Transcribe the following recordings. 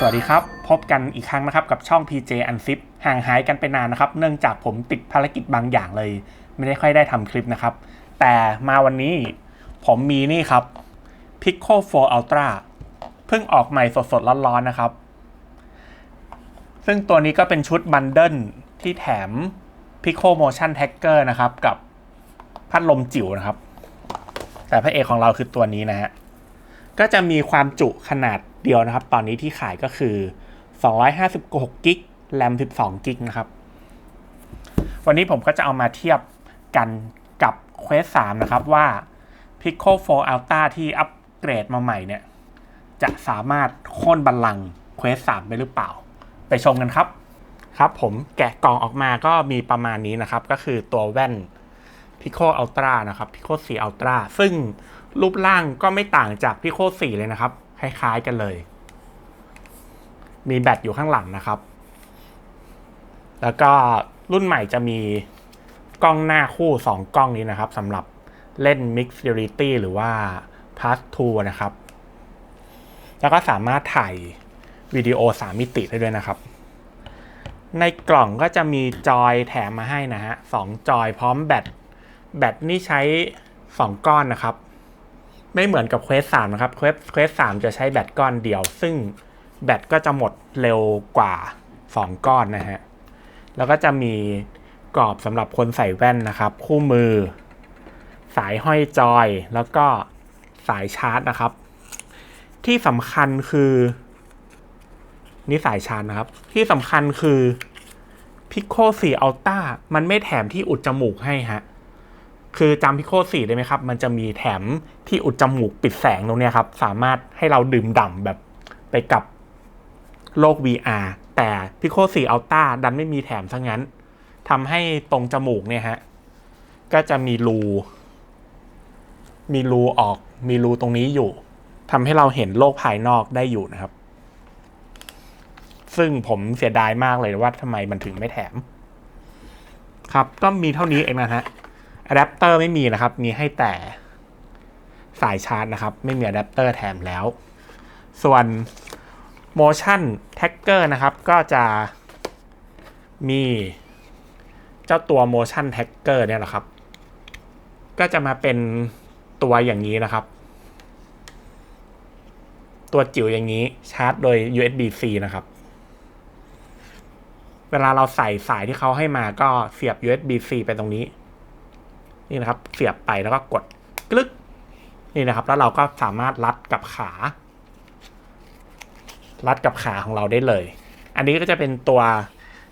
สวัสดีครับ พบกันอีกครั้งนะครับกับช่อง PJ Unzip ห่างหายกันไปนานนะครับ เนื่องจากผมติดภารกิจบางอย่างเลย ไม่ได้ค่อยได้ทำคลิปนะครับ แต่มาวันนี้ผมมีนี่ครับ Pico 4 Ultra เพิ่งออกใหม่สดๆร้อนๆนะครับ ซึ่งตัวนี้ก็เป็นชุดบันเดิลที่แถม Pico Motion Tracker นะครับ กับพัดลมจิ๋วนะครับ แต่พระเอกของเราคือตัวนี้นะฮะก็จะมีความจุขนาด เดียวนะครับ ตอนนี้ที่ขายก็คือ 256กิกแรม12กิกนะครับ วันนี้ผมก็จะเอามาเทียบกันกับ Quest 3 นะครับว่า Pico 4 Ultra ที่อัปเกรดมาใหม่เนี่ย จะสามารถโค่นบัลลังก์ Quest 3 ได้หรือเปล่า ไปชมกันครับ ครับผมแกะกล่องออกมาก็มีประมาณนี้นะครับ ก็คือตัวแว่น Pico Ultra นะครับ Pico 4 Ultra ซึ่งรูปร่างก็ไม่ต่างจาก Pico 4 เลยนะครับ คล้ายๆกันเลย มีแบตอยู่ข้างหลังนะครับ แล้วก็รุ่นใหม่จะมีกล้องหน้าคู่ 2 กล้องนี้นะครับสำหรับเล่น Mixed Reality หรือว่า Plus 2 นะครับ แล้วก็สามารถถ่ายวิดีโอ 3 มิติได้ด้วยนะครับ ในกล่องก็จะมีจอยแถมมาให้นะฮะสองจอยพร้อมแบต แบตนี่ใช้ 2 ก้อนนะครับ ไม่เหมือนกับ Quest 3นะครับ Quest Quest 3จะใช้แบตก้อนเดียว ซึ่งแบตก็จะหมดเร็วกว่า 2 ก้อนนะฮะ แล้วก็จะมีกรอบสำหรับคนใส่แว่นนะครับ คู่มือ สายห้อยจอย แล้วก็สายชาร์จนะครับ ที่สำคัญคือ นี่สายชาร์จนะครับ ที่สำคัญคือ Pico 4 Ultra มันไม่แถมที่อุดจมูกให้ฮะ คือจำพิโค4ได้ไหมครับ มันจะมีแถมที่อุดจมูกปิดแสงตรงนี้ครับ สามารถให้เราดื่มด่ำแบบไปกับโลก VR แต่พิโค4 Ultra ดันไม่มีแถมซะงั้นทำให้ตรงจมูกเนี่ยฮะ ก็จะมีรู มีรูออก มีรูตรงนี้อยู่ทำให้เราเห็นโลกภายนอกได้อยู่นะครับ ซึ่งผมเสียดายมากเลยว่าทำไมมันถึงไม่แถม ครับก็มีเท่านี้เองนะฮะ อะแดปเตอร์ไม่มีนะครับ มีให้แต่สายชาร์จนะครับ ไม่มีอะแดปเตอร์แถมแล้ว ส่วน motion tracker นะครับ ก็จะมีเจ้าตัว motion tracker เนี่ยแหละครับ ก็จะมาเป็นตัวอย่างนี้นะครับ ตัวจิ๋วอย่างนี้ชาร์จโดย USB-C นะครับ เวลาเราใส่สายที่เขาให้มาก็เสียบ USB-C ไปตรงนี้ นี่นะครับ เสียบไปแล้วก็กดกลึกนี่นะครับ แล้วเราก็สามารถรัดกับขา รัดกับขาของเราได้เลย อันนี้ก็จะเป็นตัว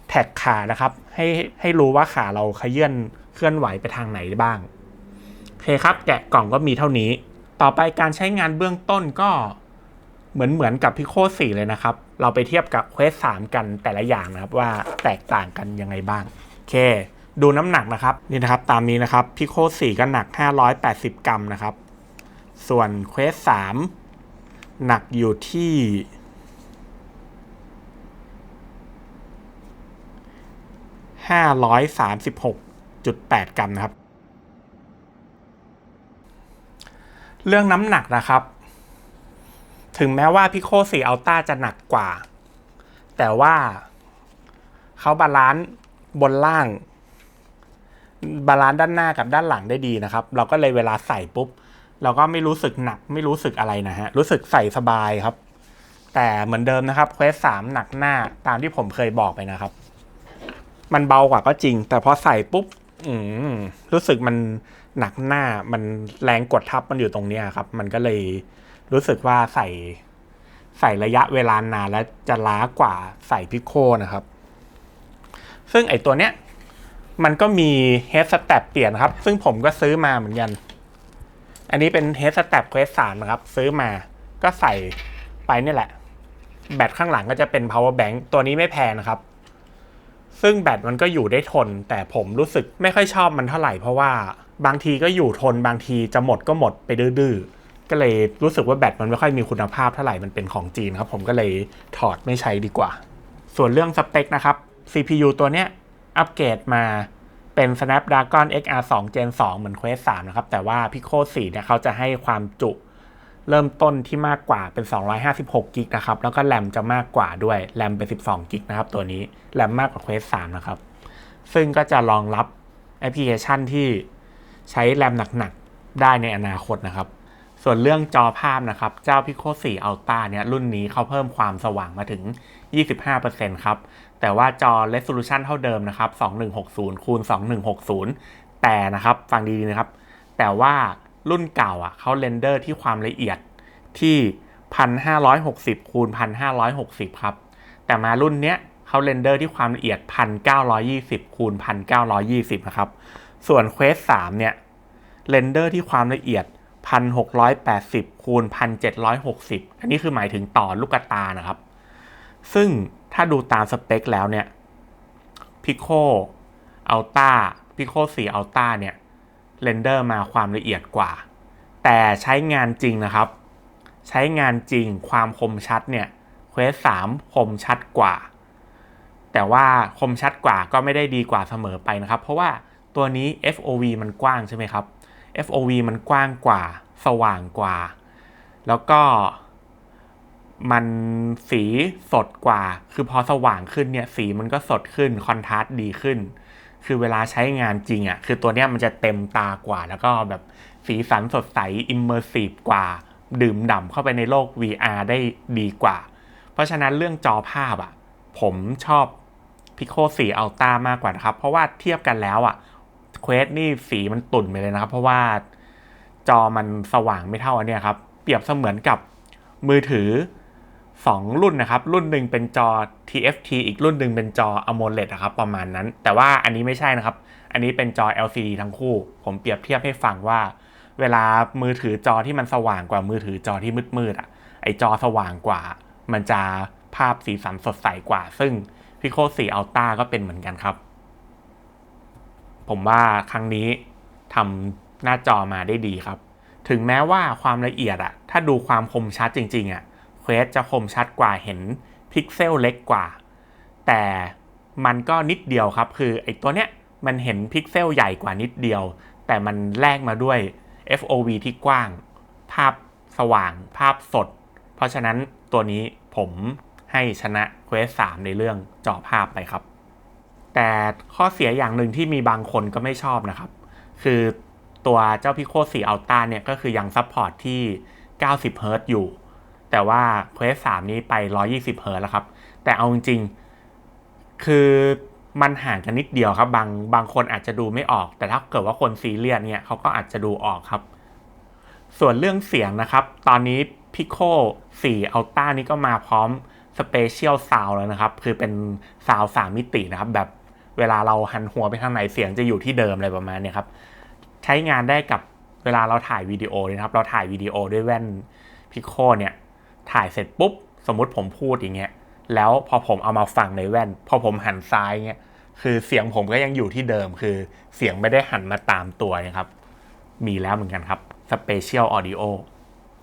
แท็กขานะครับ ให้ให้รู้ว่าขาเราขยื่นเคลื่อนไหวไปทางไหนบ้างโอเคครับ แกะกล่องก็มีเท่านี้ ต่อไปการใช้งานเบื้องต้นก็เหมือนเหมือนกับพิโค4เลยนะครับ เราไปเทียบกับ Quest 3กันแต่ละอย่างนะครับว่าแตกต่างกันยังไงบ้าง โอเค ดูน้ำหนักนะครับนี่นะครับตามนี้นะครับพิโค4ก็หนัก 580 กรัมนะครับ ส่วน Quest 3หนักอยู่ที่536.8กรัมนะครับ เรื่องน้ำหนักนะครับ ถึงแม้ว่าพิโค4 Ultra จะหนักกว่า แต่ว่าเขาบาลานซ์บนล่าง บาลานซ์ด้านหน้ากับด้านหลังได้ดีนะครับ เราก็เลยเวลาใส่ปุ๊บ เราก็ไม่รู้สึกหนัก ไม่รู้สึกอะไรนะฮะ รู้สึกใส่สบายครับ แต่เหมือนเดิมนะครับ Quest 3หนักหน้าตามที่ผมเคยบอกไปนะครับ มันเบากว่าก็จริง แต่พอใส่ปุ๊บอืมรู้สึกมันหนักหน้ามันแรงกดทับมันอยู่ตรงเนี้ยครับ มันก็เลยรู้สึกว่าใส่ใส่ระยะเวลานานแล้วจะล้ากว่าใส่พิโคนะครับ ซึ่งไอตัวเนี้ย มันก็มี head step เปลี่ยนครับ ซึ่งผมก็ซื้อมาเหมือนกัน อันนี้เป็น head step quest 3นะครับ ซื้อมาก็ใส่ไปนี่แหละ แบตข้างหลังก็จะเป็น power bank ตัวนี้ไม่แพงนะครับ ซึ่งแบตมันก็อยู่ได้ทน แต่ผมรู้สึกไม่ค่อยชอบมันเท่าไหร่เพราะว่าบางทีก็อยู่ทนบางทีจะหมดก็หมดไปดื้อๆก็เลยรู้สึกว่าแบตมันไม่ค่อยมีคุณภาพเท่าไหร่มันเป็นของจีนครับ ผมก็เลยถอดไม่ใช้ดีกว่า ส่วนเรื่องสเปคนะครับ CPU ตัวเนี้ย อัปเกรดมาเป็น Snapdragon XR2 Gen 2 เหมือน Quest 3 นะครับ แต่ว่า Pico 4 เนี่ยเขาจะให้ความจุเริ่มต้นที่มากกว่าเป็น 256กิกนะครับ แล้วก็แรมจะมากกว่าด้วย แรมเป็น 12กิกนะครับ ตัวนี้ แรมมากกว่า Quest 3 นะครับ ซึ่งก็จะรองรับแอปพลิเคชันที่ใช้แรมหนักๆ ได้ในอนาคตนะครับ ส่วนเรื่องจอภาพนะครับ เจ้า Pico 4 Ultra เนี่ย รุ่นนี้เขาเพิ่มความสว่างมาถึง 25%ครับ แต่ว่าจอ Resolution เท่าเดิมนะครับ 2160คูณ2160 แต่นะครับฟังดีๆนะครับ แต่ว่ารุ่นเก่าอะเขาเรนเดอร์ที่ความละเอียดที่ 1560คูณ1560 ครับ แต่มารุ่นเนี้ยเขาเรนเดอร์ที่ความละเอียด 1920คูณ1920 นะครับ ส่วน Quest 3 เนี่ยเรนเดอร์ที่ความละเอียด 1680คูณ1760 อันนี้คือหมายถึงต่อลูกตานะครับ ซึ่ง ถ้าดูตามสเปคแล้วเนี่ย Pico Ultra Pico 4 Ultra เนี่ยเรนเดอร์มาความละเอียดกว่า แต่ใช้งานจริงนะครับ ใช้งานจริงความคมชัดเนี่ย Quest 3คมชัดกว่า แต่ว่าคมชัดกว่าก็ไม่ได้ดีกว่าเสมอไปนะครับ เพราะว่าตัวนี้ FOV มันกว้างใช่ไหมครับ FOV มันกว้างกว่า สว่างกว่า แล้วก็ มันสีสดกว่า คือพอสว่างขึ้นเนี่ยสีมันก็สดขึ้นคอนทราสต์ดีขึ้น คือเวลาใช้งานจริงอะ่ะ คือตัวเนี้ยมันจะเต็มตากว่า แล้วก็แบบสีสันสดใสอิมเมอร์ซีฟกว่า ดื่มด่ำเข้าไปในโลก VR ได้ดีกว่า เพราะฉะนั้นเรื่องจอภาพอะ่ะ ผมชอบ Pico 4 Ultra มากกว่านะครับ เพราะว่าเทียบกันแล้วอะ่ะ Quest นี่สีมันตุ่นไปเลยนะครับ เพราะว่าจอมันสว่างไม่เท่าอันเนี้ยครับ เปรียบเสมือนกับมือถือ 2 รุ่นนะครับ รุ่นหนึ่งเป็นจอ TFT อีกรุ่นหนึ่งเป็นจอ AMOLED นะครับประมาณนั้น แต่ว่าอันนี้ไม่ใช่นะครับ อันนี้เป็นจอ LCD ทั้งคู่ ผมเปรียบเทียบให้ฟังว่า เวลามือถือจอที่มันสว่างกว่ามือถือจอที่มืดๆอะไอจอสว่างกว่า มันจะภาพสีสันสดใสกว่า ซึ่ง Pico 4 Ultra ก็เป็นเหมือนกันครับ ผมว่าครั้งนี้ทำหน้าจอมาได้ดีครับ ถึงแม้ว่าความละเอียดอะถ้าดูความคมชัดจริงๆอะ เควสจะคมชัดกว่าเห็นพิกเซลเล็กกว่า แต่มันก็นิดเดียวครับ คือไอ้ตัวเนี้ยมันเห็นพิกเซลใหญ่กว่านิดเดียว แต่มันแลกมาด้วย FOV ที่กว้าง ภาพสว่าง ภาพสด เพราะฉะนั้นตัวนี้ผมให้ชนะ Quest 3 ในเรื่องจอภาพไปครับ แต่ข้อเสียอย่างหนึ่งที่มีบางคนก็ไม่ชอบนะครับ คือตัวเจ้า Pico 4 Ultra เนี่ยก็คือยังซัพพอร์ตที่ 90 Hz อยู่ แต่ว่า Quest 3 นี้ไป 120 Hz แล้วครับ แต่เอาจริงๆ คือมันห่างกันนิดเดียวครับ บางบางคนอาจจะดูไม่ออก แต่ถ้าเกิดว่าคนซีเรียสเนี่ยเขาก็อาจจะดูออกครับ ส่วนเรื่องเสียงนะครับ ตอนนี้ Pico 4 Ultra นี่ก็มาพร้อม Special Sound แล้วนะครับ คือเป็นซาวสามมิตินะครับ แบบเวลาเราหันหัวไปทางไหนเสียงจะอยู่ที่เดิมอะไรประมาณนี้ครับ ใช้งานได้กับเวลาเราถ่ายวิดีโอนะครับ เราถ่ายวิดีโอด้วยแว่น Pico เนี่ย ถ่ายเสร็จปุ๊บ สมมุติผมพูดอย่างเงี้ยแล้วพอผมเอามาฟังในแว่น พอผมหันซ้ายเงี้ยคือเสียงผมก็ยังอยู่ที่เดิม คือเสียงไม่ได้หันมาตามตัวนะครับ มีแล้วเหมือนกันครับ Special Audio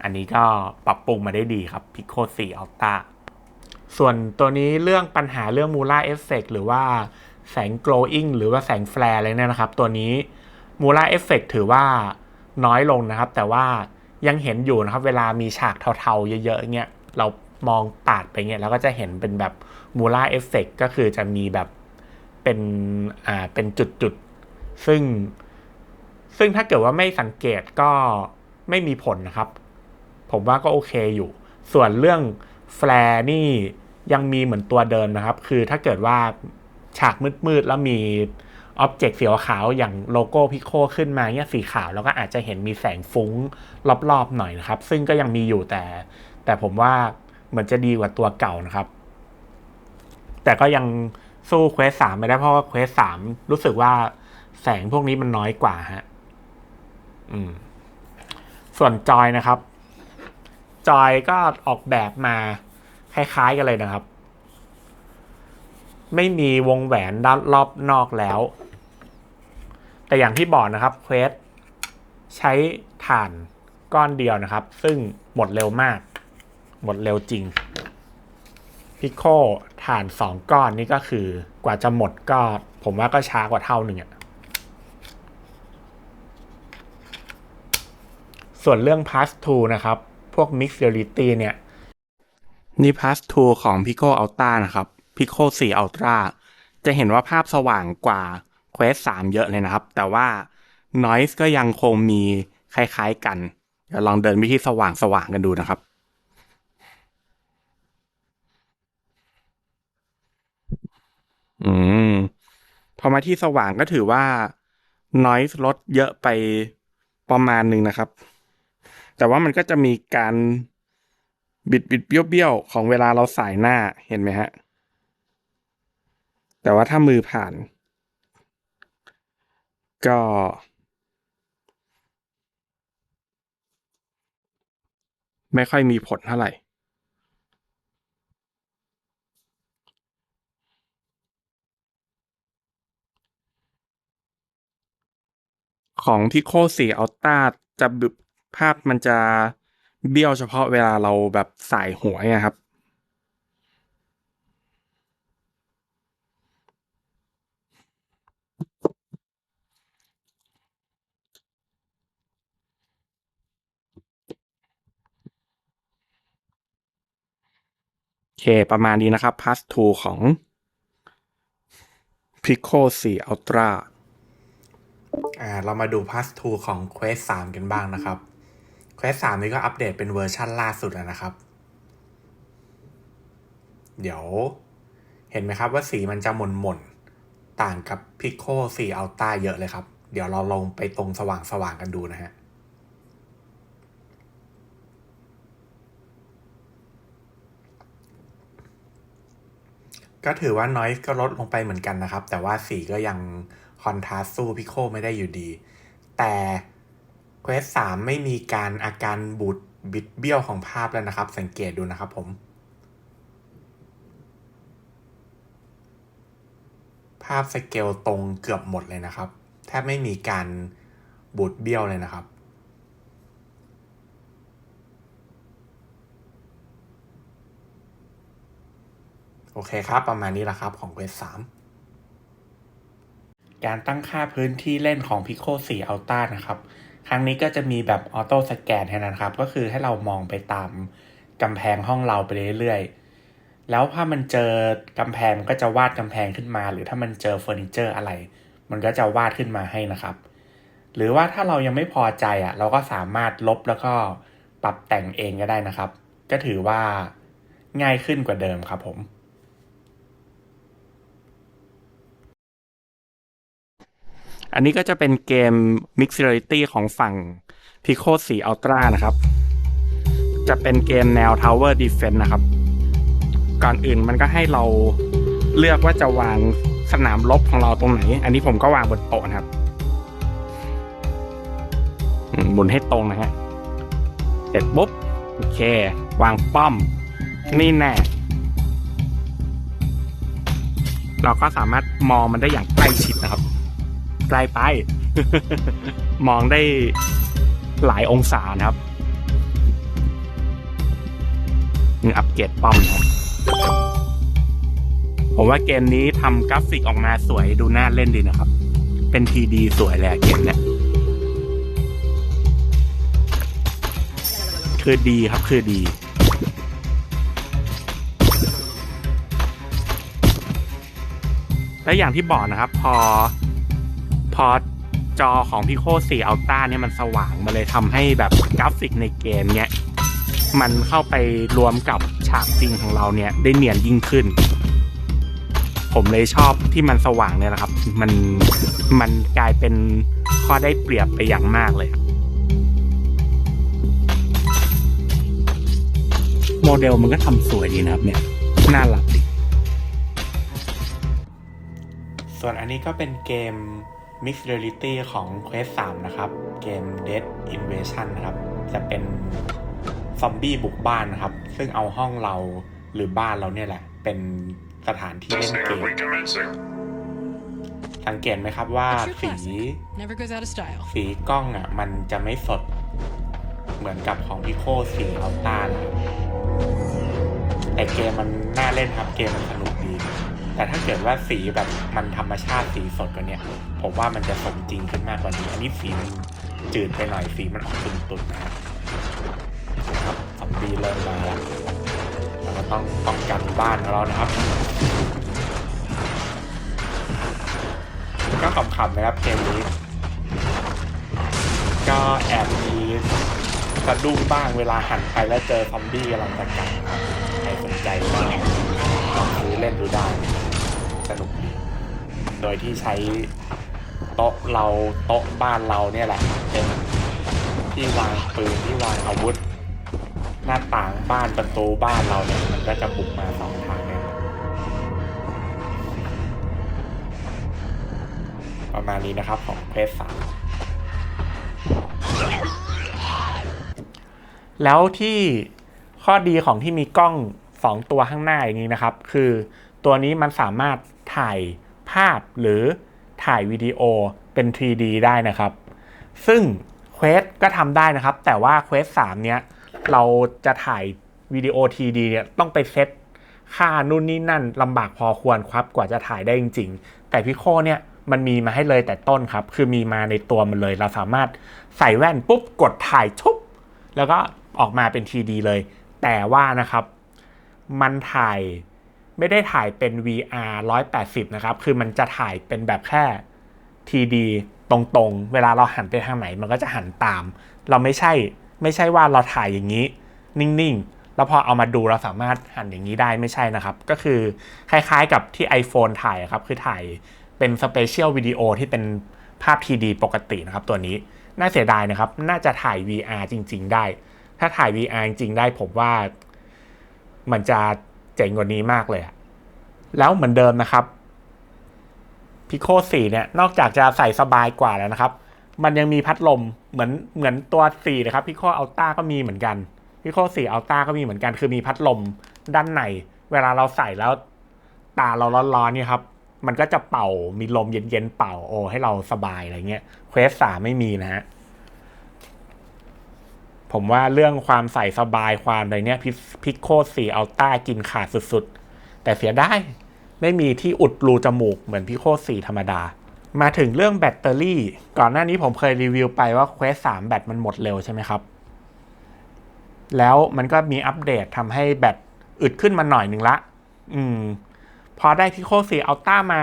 อันนี้ก็ปรับปรุงมาได้ดีครับ Pico 4 Ultra ส่วนตัวนี้เรื่องปัญหาเรื่อง Mula Effect หรือว่าแสง glowing หรือว่าแสงแฟลร์อะไรเนี่ยนะครับ ตัวนี้ Mula Effect ถือว่าน้อยลงนะครับ แต่ว่า ยังเห็นอยู่นะครับ เวลามีฉากเทาๆ เยอะๆเงี้ยเรามองปาดไปเงี้ยแล้วก็จะเห็นเป็นแบบ Mula Effect ก็คือจะมีแบบเป็นอ่าเป็นจุดๆ ซึ่ง ซึ่งถ้าเกิดว่าไม่สังเกตก็ไม่มีผลนะครับ ผมว่าก็โอเคอยู่ ส่วนเรื่องแฟร์นี่ยังมีเหมือนตัวเดิมนะครับ คือถ้าเกิดว่าฉากมืดๆ แล้วมี อ็อบเจกต์สีขาวอย่างโลโก้พิโคขึ้นมาเนี่ยสีขาวแล้วก็อาจจะเห็นมีแสงฟุ้งรอบๆหน่อยนะครับ ซึ่งก็ยังมีอยู่แต่ แต่ผมว่าเหมือนจะดีกว่าตัวเก่านะครับ แต่ก็ยังสู้เควสสามไม่ได้เพราะว่าเควสสามรู้สึกว่าแสงพวกนี้มันน้อยกว่าฮะอืม ส่วนจอยนะครับ จอยก็ออกแบบมาคล้ายๆกันเลยนะครับ ไม่มีวงแหวนด้านรอบนอกแล้ว แต่อย่างที่บอกนะครับเควสใช้ถ่านก้อนเดียวนะครับ ซึ่งหมดเร็วมาก หมดเร็วจริงพิโคถ่านสองก้อนนี่ก็คือกว่าจะหมดก็ ผมว่าก็ช้ากว่าเท่าหนึ่งอะส่วนเรื่อง pass to นะครับ พวก Mix Reality เนี่ย นี่ Pass 2ของ Pico Ultra นะครับ Pico 4 Ultra จะเห็นว่าภาพสว่างกว่า Quest 3เยอะเลยนะครับ แต่ว่า Noise ก็ยังคงมีคล้ายๆกันเดี๋ยวลองเดินไปที่สว่างๆกันดูนะครับอืมพอมาที่สว่างก็ถือว่า noise ลดเยอะไปประมาณหนึ่งนะครับ แต่ว่ามันก็จะมีการบิดบิดเบี้ยวเบี้ยวๆของเวลาเราสายหน้าเห็นไหมฮะ แต่ว่าถ้ามือผ่าน ก็ ไม่ค่อยมีผลเท่าไหร่ ของที่โคสีอัลต้าจะบบภาพมันจะเบี้ยวเฉพาะเวลาเราแบบสายหัวเนี่ยครับ เค ประมาณนี้นะครับ Pass 2ของ Pico 4 Ultra อ่าเรามาดู Pass 2ของ Quest 3 กันบ้างนะครับ Quest 3 นี่ก็อัปเดตเป็นเวอร์ชั่นล่าสุดแล้วนะครับ เดี๋ยวเห็นไหมครับว่าสีมันจะหม่นหม่นต่างกับ Pico 4 Ultra เยอะเลยครับ เดี๋ยวเราลงไปตรงสว่างๆกันดูนะฮะ ก็ถือว่า noise ก็ลดลงไปเหมือนกันนะครับ แต่ว่าสีก็ยังคอนทราสสู้พิโคไม่ได้อยู่ดี แต่ Quest 3ไม่มีการอาการบูดบิดเบี้ยวของภาพแล้วนะครับ สังเกตดูนะครับผม ภาพสเกลตรงเกือบหมดเลยนะครับ แทบไม่มีการบูดเบี้ยวเลยนะครับ โอเคครับ ประมาณนี้แหละครับของ Quest 3การตั้งค่าพื้นที่เล่นของ Pico 4 Ultra นะครับ ครั้งนี้ก็จะมีแบบออโต้สแกนให้นะครับ ก็คือให้เรามองไปตามกำแพงห้องเราไปเรื่อยๆ แล้วถ้ามันเจอกำแพงก็จะวาดกำแพงขึ้นมา หรือถ้ามันเจอเฟอร์นิเจอร์อะไร มันก็จะวาดขึ้นมาให้นะครับ หรือว่าถ้าเรายังไม่พอใจอะ เราก็สามารถลบแล้วก็ปรับแต่งเองก็ได้นะครับ ก็ถือว่าง่ายขึ้นกว่าเดิมครับผม อันนี้ก็จะเป็นเกม Mixed Reality ของฝั่ง Pico 4 Ultra นะครับ จะเป็นเกมแนว Tower Defense นะครับ ก่อนอื่นมันก็ให้เราเลือกว่าจะวางสนามรบของเราตรงไหน อันนี้ผมก็วางบนโต๊ะนะครับหมุนให้ตรงนะฮะ เสร็จปุ๊บ โอเค วางป้อม นี่แน่ เราก็สามารถมองมันได้อย่างใกล้ชิด ไกลไป มองได้หลายองศานะครับนี่อัปเกรดป้อมนะผมว่าเกมนี้ทำกราฟิกออกมาสวยดูน่าเล่นดีนะครับ เป็นทีดีสวยเลยอะเกมเนี้ยคือดีครับคือดี และอย่างที่บอกนะครับ พอ พอจอของ Pico 4 Ultra เนี่ยมันสว่างมาเลยทำให้แบบกราฟิกในเกมเนี้ยมันเข้าไปรวมกับฉากจริงของเราเนี่ยได้เนียนยิ่งขึ้น ผมเลยชอบที่มันสว่างเนี่ยแหละครับ มันมันกลายเป็นข้อได้เปรียบไปอย่างมากเลย โมเดลมันก็ทำสวยดีนะครับเนี่ย น่ารักดี ส่วนอันนี้ก็เป็นเกม Mixed Reality ของ Quest 3 นะครับ เกม Dead Invasion นะครับ จะเป็นซอมบี้บุกบ้านนะครับ ซึ่งเอาห้องเราหรือบ้านเราเนี่ยแหละ เป็นสถานที่เล่นเกม Recommencing. สังเกตไหมครับว่า It's your สี classic. Never goes out of style. สีกล้องอะ มันจะไม่สดเหมือนกับของ Pico สีอัลต้านะครับแต่เกมมันน่าเล่นครับ เกมมันสนุกดี แต่ถ้าเกิดว่าสีแบบมันธรรมชาติสีสดกว่าเนี้ยผมว่ามันจะสมจริงขึ้นมากกว่านี้ อันนี้สีมันจืดไปหน่อยสีมันออกตุ่นๆนะครับครับเริ่มมาแล้วเราก็ต้องป้องกันบ้านของเรานะครับ ก็ขำๆนะครับเกมนี้ ก็แอบมีสะดุ้งบ้างเวลาหันไปแล้วเจอซอมบี้กำลังจะกัดใครสนใจก็ลองซื้อเล่นดูได้ สนุกดี โดยที่ใช้โต๊ะเราโต๊ะบ้านเราเนี่ยแหละเป็นที่วางปืนที่วางอาวุธ หน้าต่างบ้านประตูบ้านเราเนี่ยมันก็จะบุกมาสองทางเนี่ยประมาณนี้นะครับของเพสสามแล้วที่ข้อดีของที่มีกล้อง 2 ตัวข้างหน้าอย่างนี้นะครับ คือตัวนี้มันสามารถ ถ่ายภาพหรือถ่ายวิดีโอเป็น 3D ได้นะครับ ซึ่ง Quest ก็ทำได้นะครับ แต่ว่า Quest 3เนี้ยเราจะถ่ายวิดีโอ 3D เนี่ยต้องไปเซตค่านู่นนี่นั่นลำบากพอควรครับกว่าจะถ่ายได้จริง ๆ แต่พิโคเนี่ยมันมีมาให้เลยแต่ต้นครับ คือมีมาในตัวมันเลย เราสามารถใส่แว่นปุ๊บกดถ่ายชุบแล้วก็ออกมาเป็น 3D เลย แต่ว่านะครับ มันถ่าย ไม่ได้ถ่ายเป็น VR 180 นะครับ คือมันจะถ่ายเป็นแบบแค่ TD ตรงๆ เวลาเราหันไปทางไหน มันก็จะหันตาม เราไม่ใช่ ไม่ใช่ว่าเราถ่ายอย่างนี้ นิ่งๆ แล้วพอเอามาดูเราสามารถหันอย่างนี้ได้ไม่ใช่นะครับ ก็คือคล้ายๆกับที่ iPhone ถ่ายครับ คือถ่ายเป็นสเปเชียลวิดีโอที่เป็นภาพ TD ปกตินะครับ ตัวนี้ น่าเสียดายนะครับ น่าจะถ่าย VR จริง ๆ ได้ ถ้าถ่าย VR จริงๆ ได้ผมว่า มันจะ เจ๋งกว่านี้มากเลย แล้วเหมือนเดิมนะครับพิโค4เนี่ย นอกจากจะใส่สบายกว่าแล้วนะครับ มันยังมีพัดลมเหมือนเหมือนตัว 4 นะครับพิโคอัลต้าก็มีเหมือนกันพิโค4อัลต้าก็มีเหมือนกัน คือมีพัดลมด้านใน เวลาเราใส่แล้วตาเราร้อนๆเนี่ยครับ มันก็จะเป่ามีลมเย็นๆเป่าโอ้ให้เราสบายอะไรเงี้ยเควสสามไม่มีนะฮะ ผมว่าเรื่องความใส่สบายความอะไรเนี่ยพิโคสี่อัลต้ากินขาดสุดๆ แต่เสียได้ไม่มีที่อุดรูจมูกเหมือนพิโคสี่ธรรมดา มาถึงเรื่องแบตเตอรี่ ก่อนหน้านี้ผมเคยรีวิวไปว่าเควสสามแบตมันหมดเร็วใช่ไหมครับ แล้วมันก็มีอัปเดตทำให้แบตอึดขึ้นมาหน่อยหนึ่งละ อืม พอได้พิโคสี่อัลต้ามา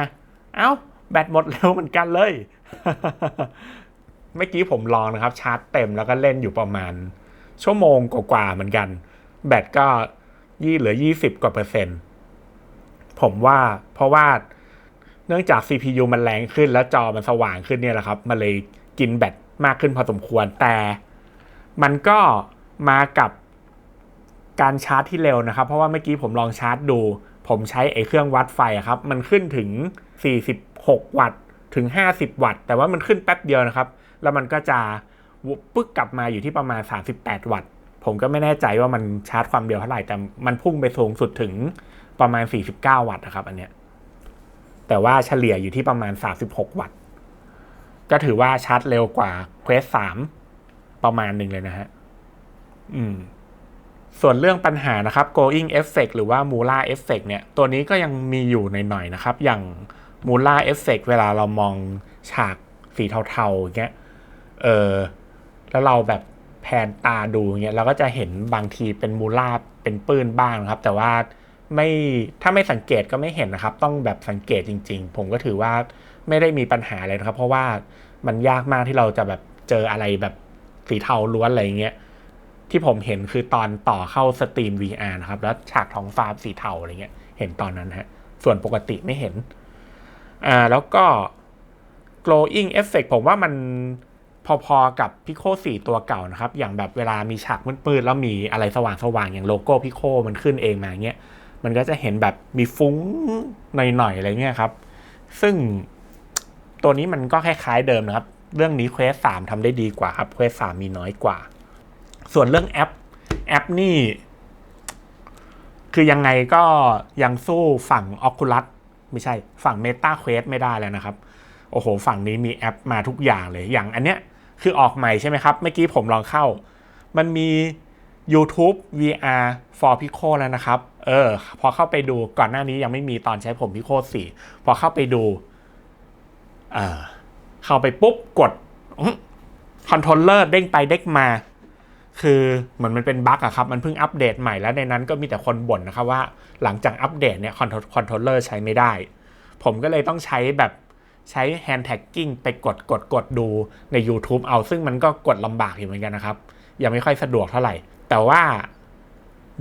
เอา้า แบตหมดเร็วเหมือนกันเลย เมื่อกี้ผมลองนะครับ ชาร์จเต็มแล้วก็เล่นอยู่ประมาณ ชั่วโมงกว่าๆเหมือนกัน แบตก็ยี่เหลือยี่สิบกว่าเปอร์เซ็นต์ ผมว่าเพราะว่าเนื่องจาก CPU มันแรงขึ้นแล้วจอมันสว่างขึ้นเนี่ยแหละครับ มันเลยกินแบตมากขึ้นพอสมควรแต่มันก็มากับการชาร์จที่เร็วนะครับ เพราะว่าเมื่อกี้ผมลองชาร์จดู ผมใช้ไอ้เครื่องวัดไฟครับ มันขึ้นถึง 46 วัตต์ถึง 50 วัตต์ แต่ว่ามันขึ้นแป๊บเดียวนะครับ แล้วมันก็จะปึ๊กกลับมาอยู่ที่ประมาณ 38 วัตต์ ผมก็ไม่แน่ใจว่ามันชาร์จความเร็วเท่าไหร่ แต่มันพุ่งไปสูงสุดถึงประมาณ 49 วัตต์นะครับ อันเนี้ย แต่ว่าเฉลี่ยอยู่ที่ประมาณ 36 วัตต์ ก็ถือว่าชาร์จเร็วกว่า Quest 3 ประมาณหนึ่งเลยนะฮะ อืม ส่วนเรื่องปัญหานะครับ going effect หรือว่า Mula effect เนี่ย ตัวนี้ก็ยังมีอยู่ในหน่อยๆนะครับ อย่าง Mula effect เวลาเรามองฉากสีเทาๆอย่างเงี้ย เออแล้วเราแบบแพนตาดูเงี้ยเราก็จะเห็นบางทีเป็นมูลาเป็นปื้นบ้างนะครับ แต่ว่าไม่ถ้าไม่สังเกตก็ไม่เห็นนะครับ ต้องแบบสังเกตจริง ๆ ผมก็ถือว่าไม่ได้มีปัญหาเลยนะครับ เพราะว่ามันยากมากที่เราจะแบบเจออะไรแบบสีเทาล้วนอะไรเงี้ยที่ผมเห็นคือตอนต่อเข้าสตรีม VR นะครับ แล้วฉากท้องฟ้าสีเทาอะไรเงี้ย เห็นตอนนั้นฮะ ส่วนปกติไม่เห็น อ่า แล้วก็ glowing effect ผมว่ามัน พอๆกับพิโค4ตัวเก่านะครับ อย่างแบบเวลามีฉากมืดๆแล้วมีอะไรสว่างๆอย่างโลโก้พิโคมันขึ้นเองมาเงี้ยมันก็จะเห็นแบบมีฟุ้งหน่อยๆอะไรเงี้ยครับ ซึ่งตัวนี้มันก็คล้ายๆเดิมนะครับ เรื่องนี้เควสสามทำได้ดีกว่าครับเควสสามมีน้อยกว่า ส่วนเรื่องแอป แอปนี่ คือยังไงก็ยังสู้ฝั่ง Oculus ไม่ใช่ฝั่ง Meta Quest ไม่ได้แล้วนะครับ โอ้โห ฝั่งนี้มีแอปมาทุกอย่างเลยอย่างอันเนี้ย คือออกใหม่ใช่ไหมครับ เมื่อกี้ผมลองเข้า มันมี YouTube VR for Pico แล้วนะครับ เออ พอเข้าไปดูก่อนหน้านี้ยังไม่มีตอนใช้ผม Pico 4 พอเข้าไปดู เออเข้าไปปุ๊บกดคอนโทรลเลอร์เด้งไปเด้งมา คือเหมือนมันเป็นบั๊กอะครับ มันเพิ่งอัปเดตใหม่แล้วในนั้นก็มีแต่คนบ่นนะครับว่าหลังจากอัปเดตเนี่ยคอนโทรลเลอร์ใช้ไม่ได้ ผมก็เลยต้องใช้แบบ ใช้ hand tagging ไปกดกดกดดูใน YouTube เอาซึ่งมันก็กดลำบากอยู่เหมือนกันนะครับ ยังไม่ค่อยสะดวกเท่าไหร่ แต่ว่า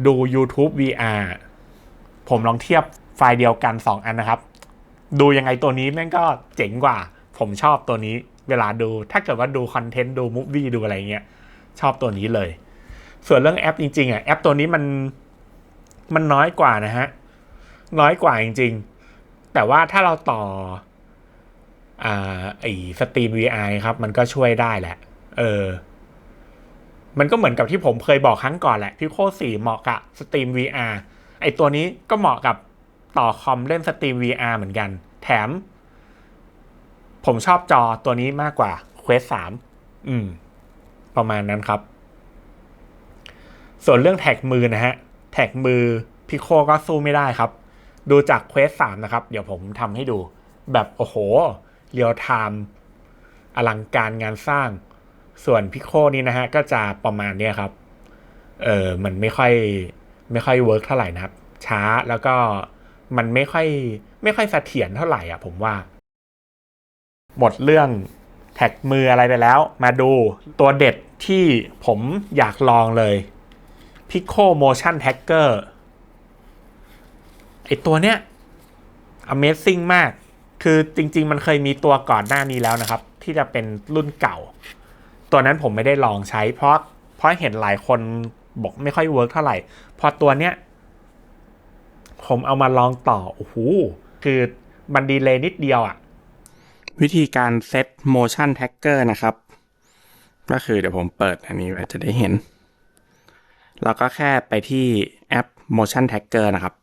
ดู YouTube VR ผมลองเทียบไฟล์เดียวกัน 2 อันนะครับ ดูยังไงตัวนี้แม่งก็เจ๋งกว่า ผมชอบตัวนี้เวลาดู ถ้าเกิดว่าดูคอนเทนต์ดูมูฟวี่ดูอะไรเงี้ย ชอบตัวนี้เลย ส่วนเรื่องแอปจริงๆอะแอปตัวนี้มันมันน้อยกว่านะฮะ น้อยกว่าจริง ๆ แต่ว่าถ้าเราต่อ อ่าไอสตรีม VR ครับ มันก็ช่วยได้แหละ เออ มันก็เหมือนกับที่ผมเคยบอกครั้งก่อนแหละพี่โคสี่เหมาะกับสตรีม VR ไอตัวนี้ก็เหมาะกับต่อคอมเล่นสตรีม VR เหมือนกัน แถม ผมชอบจอตัวนี้มากกว่า Quest 3อืม ประมาณนั้นครับ ส่วนเรื่องแท็กมือนะฮะ แท็กมือพิโคก็สู้ไม่ได้ครับ ดูจาก Quest 3นะครับ เดี๋ยวผมทำให้ดู แบบโอ้โห เรียลไทม์อลังการงานสร้าง ส่วนพิโคนี่นะฮะ ก็จะประมาณเนี้ยครับ เออมันไม่ค่อยไม่ค่อยเวิร์กเท่าไหร่นะครับ ช้าแล้วก็มันไม่ค่อยไม่ค่อยเสถียรเท่าไหร่อะผมว่า หมดเรื่องแท็กมืออะไรไปแล้ว มาดูตัวเด็ดที่ผมอยากลองเลย Pico Motion Tracker ไอตัวเนี้ย Amazing มาก คือจริง ๆ มันเคยมีตัวก่อนหน้านี้แล้วนะครับ ที่จะเป็นรุ่นเก่า ตัวนั้นผมไม่ได้ลองใช้ เพราะเพราะเห็นหลายคนบอกไม่ค่อยเวิร์กเท่าไหร่ พอตัวเนี้ยผมเอามาลองต่อโอ้โหคือมันดีเลยนิดเดียวอะ่ะ วิธีการเซต motion tracker นะครับ ก็คือเดี๋ยวผมเปิดอันนี้ไว้จะได้เห็นเราก็แค่ไปที่แอป motion tracker นะครับ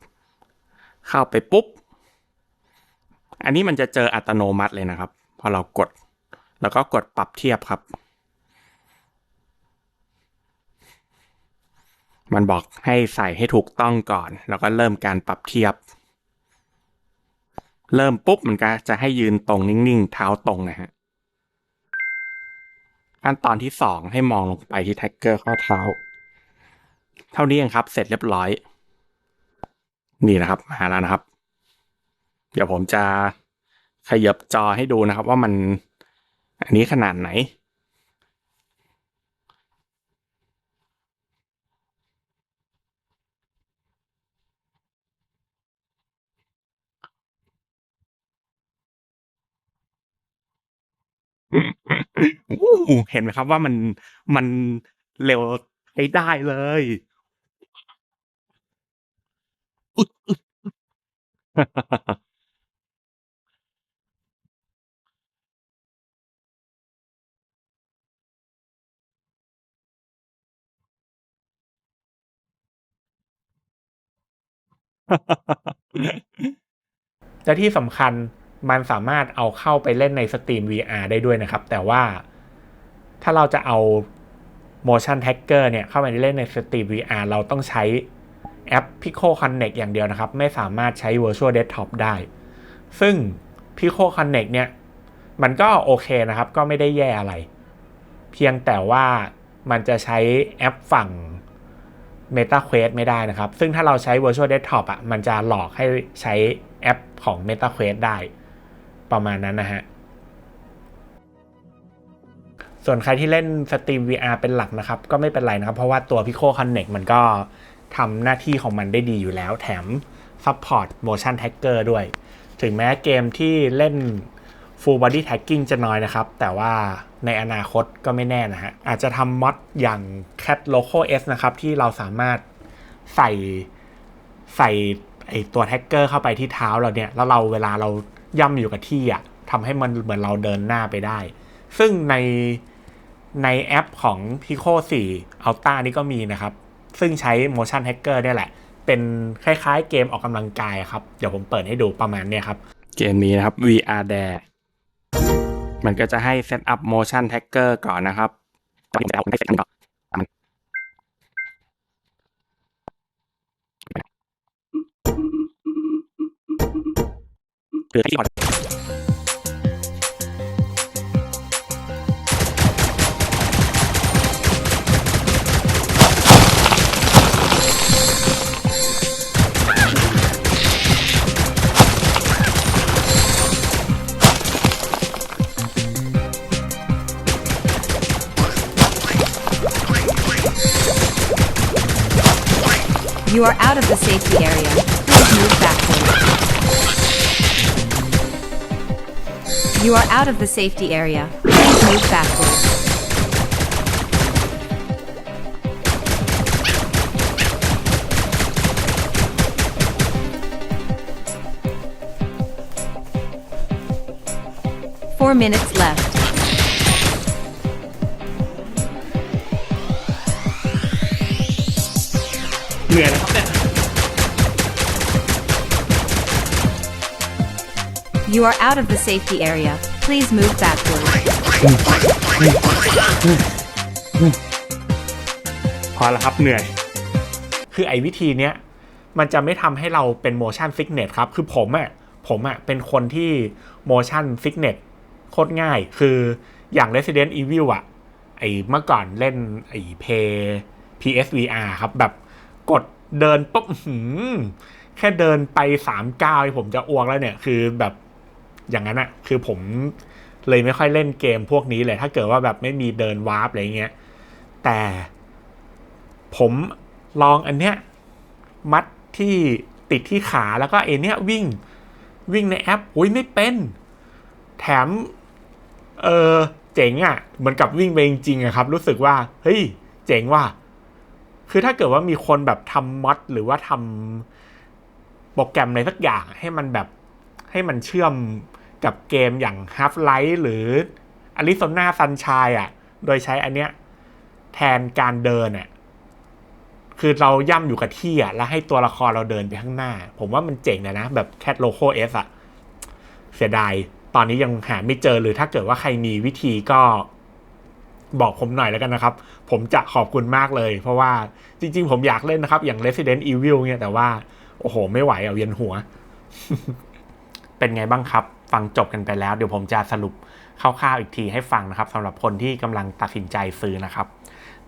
เข้าไปปุ๊บ อันนี้มันจะเจออัตโนมัติเลยนะครับ พอเรากด แล้วก็กดปรับเทียบครับ มันบอกให้ใส่ให้ถูกต้องก่อน แล้วก็เริ่มการปรับเทียบ เริ่มปุ๊บมันก็จะให้ยืนตรงนิ่งๆ เท้าตรงนะฮะขั้นตอนที่สองให้มองลงไปที่แท็กเกอร์ข้อเท้า เท่านี้เองครับ เสร็จเรียบร้อย นี่นะครับ มาแล้วนะครับ เดี๋ยวผมจะขยับจอให้ดูนะครับ ว่ามันอันนี้ขนาดไหน เห็นไหมครับว่ามันมันเร็วใช้ได้เลย และที่สำคัญมันสามารถเอาเข้าไปเล่นใน Steam VR ได้ด้วยนะครับ แต่ว่าถ้าเราจะเอา motion tracker เนี่ยเข้าไปเล่นใน Steam VR เราต้องใช้แอป Pico Connect อย่างเดียวนะครับ ไม่สามารถใช้ Virtual Desktop ได้ ซึ่ง Pico Connect เนี่ย มันก็โอเคนะครับ ก็ไม่ได้แย่อะไร เพียงแต่ว่ามันจะใช้แอปฝั่ง MetaQuest ไม่ได้นะครับ ซึ่งถ้าเราใช้ Virtual Desktop อะมันจะหลอกให้ใช้แอปของ MetaQuest ได้ ประมาณนั้นนะฮะส่วนใครที่เล่น Steam VR เป็นหลักนะครับ ก็ไม่เป็นไรนะครับ เพราะว่าตัว Pico Connect มันก็ทำหน้าที่ของมันได้ดีอยู่แล้ว แถม Support Motion Tracker ด้วย ถึงแม้เกมที่เล่น Full Body Tracking จะน้อยนะครับ แต่ว่าในอนาคตก็ไม่แน่นะฮะ อาจจะทำมอดอย่าง Cat Loco S นะครับ ที่เราสามารถใส่ใส่ไอตัวแท็กเกอร์เข้าไปที่เท้าเราเนี่ย แล้วเราเวลาเราย่ำอยู่กับที่อะทำให้มันเหมือนเราเดินหน้าไปได้ ซึ่งในในแอปของ Pico 4 Ultra นี่ก็มีนะครับ ซึ่งใช้ motion hacker เนี่ยแหละ เป็นคล้ายๆเกมออกกำลังกายครับ เดี๋ยวผมเปิดให้ดูประมาณเนี่ยครับ เกมนี้นะครับ VR Dare มันก็จะให้เซตอัพ motion tagger ก่อนนะครับตอนนี้ผมจะเอาให้เซตอันนี้ก่อนคือที่พอ You are out of the safety area. Please move backward. You are out of the safety area. Please move backward. Four minutes left. เหนื่อยนะครับเนี่ย You are out of the safety area. Please move backward. พอแล้วครับเหนื่อย คือไอ้วิธีเนี้ยมันจะไม่ทำให้เราเป็น motion sickness ครับ คือผมอะ่ะผมอะ่ะเป็นคนที่ motion sickness โคตรง่าย คืออย่าง Resident Evil อะ่ะไอ้เมื่อก่อนเล่นไอ้ Play PSVR ครับแบบ กดเดินปุ๊บแค่เดินไปสามก้าวผมจะอ้วกแล้วเนี่ย คือแบบอย่างนั้นอะคือผมเลยไม่ค่อยเล่นเกมพวกนี้เลย ถ้าเกิดว่าแบบไม่มีเดินวาร์ปอะไรเงี้ย แต่ผมลองอันเนี้ยมัดที่ติดที่ขาแล้วก็เอเนี้ยวิ่งวิ่งในแอปอุ้ยไม่เป็น แถม เออเจ๋งอะ่ะเหมือนกับวิ่งไปจริงๆอะครับ รู้สึกว่า เฮ้ย เจ๋งว่ะ คือถ้าเกิดว่ามีคนแบบทำมัดหรือว่าทำโปรแกรมอะไรสักอย่างให้มันแบบให้มันเชื่อมกับเกมอย่าง Half-Life หรือ Arizona Sunshine อะ โดยใช้อันเนี้ยแทนการเดินอะคือเราย่ำอยู่กับที่อะแล้วให้ตัวละครเราเดินไปข้างหน้า ผมว่ามันเจ๋งนะนะ แบบแคทโลโคเอสอะ เสียดาย ตอนนี้ยังหาไม่เจอหรือถ้าเกิดว่าใครมีวิธีก็ บอกผมหน่อยแล้วกันนะครับ ผมจะขอบคุณมากเลย เพราะว่าจริง ๆ ผมอยากเล่นนะครับ อย่าง Resident Evil เนี่ยแต่ว่า โอ้โห ไม่ไหวเอาเวียนหัว เป็นไงบ้างครับ ฟังจบกันไปแล้ว เดี๋ยวผมจะสรุปคร่าวๆอีกทีให้ฟังนะครับสำหรับคนที่กำลังตัดสินใจซื้อนะครับ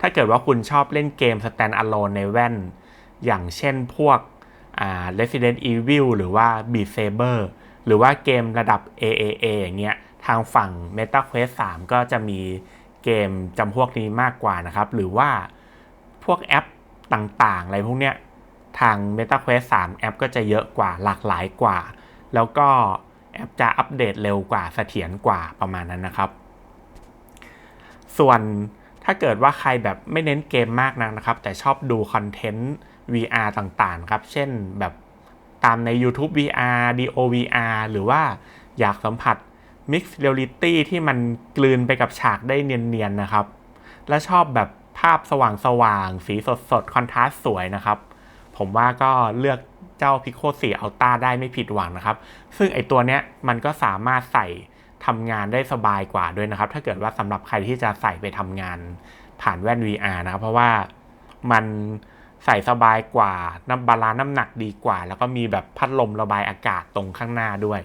ถ้าเกิดว่าคุณชอบเล่นเกม stand alone ในแว่น อย่างเช่นพวก Resident Evil หรือว่า Beat Saber หรือว่าเกมระดับ AAA อย่างเงี้ยทางฝั่ง MetaQuest 3 ก็จะมี เกมจำพวกนี้มากกว่านะครับ หรือว่าพวกแอปต่างๆ อะไรพวกเนี้ยทาง MetaQuest 3 แอปก็จะเยอะกว่าหลากหลายกว่า แล้วก็แอปจะอัปเดตเร็วกว่าเสถียรกว่าประมาณนั้นนะครับ ส่วนถ้าเกิดว่าใครแบบไม่เน้นเกมมากนักนะครับ แต่ชอบดูคอนเทนต์ VR ต่างๆ ครับ เช่นแบบตามใน YouTube VR DOVR หรือว่าอยากสัมผัส Mixed Reality ที่มันกลืนไปกับฉากได้เนียนๆนะครับ และชอบแบบภาพสว่างๆ สีสดๆ คอนทราสต์สวยนะครับ ผมว่าก็เลือกเจ้า Pico 4 Ultra ได้ไม่ผิดหวังนะครับ ซึ่งไอตัวเนี้ยมันก็สามารถใส่ทำงานได้สบายกว่าด้วยนะครับ ถ้าเกิดว่าสำหรับใครที่จะใส่ไปทำงานผ่านแว่น VR นะครับ เพราะว่ามันใส่สบายกว่าน้ำบาลานน้ำหนักดีกว่า แล้วก็มีแบบพัดลมระบายอากาศตรงข้างหน้าด้วย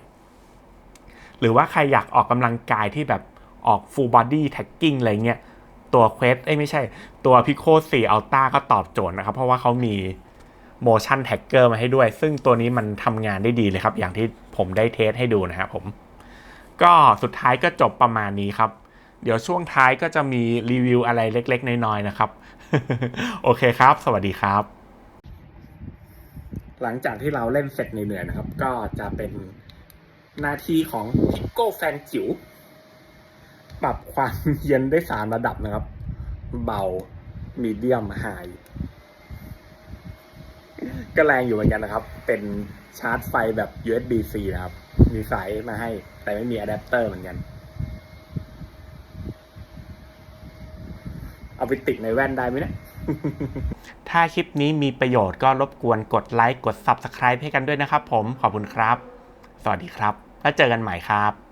หรือว่าใครอยากออกกำลังกายที่แบบออก full body tagging อะไรเงี้ย ตัว Quest เอ้ยไม่ใช่ ตัว Pico 4 Ultra ก็ตอบโจทย์นะครับ เพราะว่าเขามี motion tracker มาให้ด้วย ซึ่งตัวนี้มันทำงานได้ดีเลยครับ อย่างที่ผมได้เทสให้ดูนะครับผม ก็สุดท้ายก็จบประมาณนี้ครับ เดี๋ยวช่วงท้ายก็จะมีรีวิวอะไรเล็กๆ น้อยๆ นะครับ โอเคครับ สวัสดีครับ หลังจากที่เราเล่นเสร็จเหนื่อยๆนะครับ ก็จะเป็น หน้าที่ของพิโก้แฟนจิ๋วปรับความเย็นได้สามระดับนะครับ เบามีเดียมไฮก็แรงอยู่เหมือนกันนะครับ เป็นชาร์จไฟแบบ USB-C นะครับ มีสายมาให้ แต่ไม่มีอะแดปเตอร์เหมือนกัน เอาไปติดในแว่นได้ไหมเนี่ยถ้าคลิปนี้มีประโยชน์ก็รบกวนกดไลค์ กด Subscribe ให้กันด้วยนะครับผม ขอบคุณครับ สวัสดีครับ แล้วเจอกันใหม่ครับ